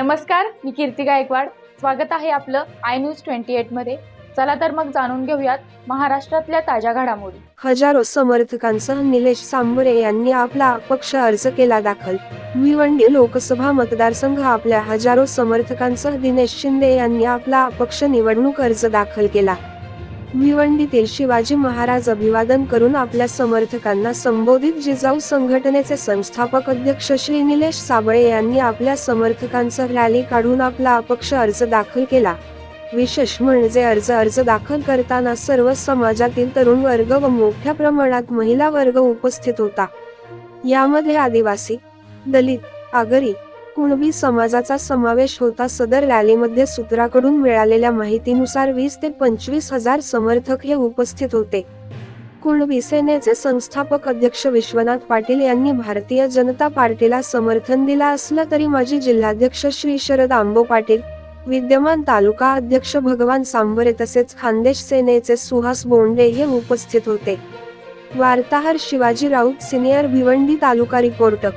नमस्कार मी कीर्ती गायकवाड. स्वागत आहे आपलं आय न्यूज ट्वेंटी एटमध्ये. चला तर मग जाणून घेऊयात महाराष्ट्रातल्या ताज्या घडामोडी. हजारो समर्थकांसह निलेश सांबरे यांनी आपला अपक्ष अर्ज केला दाखल. भिवंडी लोकसभा मतदारसंघ आपल्या हजारो समर्थकांसह दिनेश शिंदे यांनी आपला अपक्ष निवडणूक अर्ज दाखल केला. भिवंडीतील शिवाजी महाराज अभिवादन करून आपल्या समर्थकांना संबोधित जिजाऊ संघटनेचे संस्थापक अध्यक्ष श्री निलेश साबळे यांनी आपल्या समर्थकांचा रॅली काढून आपला अपक्ष अर्ज दाखल केला. विशेष म्हणजे अर्ज अर्ज दाखल करताना सर्व समाजातील तरुण वर्ग व मोठ्या प्रमाणात महिला वर्ग उपस्थित होता. यामध्ये आदिवासी दलित आगरी कुणबी समाजाचा समावेश होता. सदर रॅलीमध्ये सूत्राकडून मिळालेल्या माहितीनुसार वीस ते पंचवीस हजार समर्थक हे उपस्थित होते. कुणबी सेनेचे संस्थापक अध्यक्ष विश्वनाथ पाटील यांनी भारतीय जनता पार्टीला समर्थन दिला असलं तरी माजी जिल्हाध्यक्ष श्री शरद आंबो पाटील विद्यमान तालुका अध्यक्ष भगवान सांबरे तसेच खानदेश सेनेचे सुहास बोंडे हे उपस्थित होते. वार्ताहर शिवाजी राऊत सिनियर भिवंडी तालुका रिपोर्टर.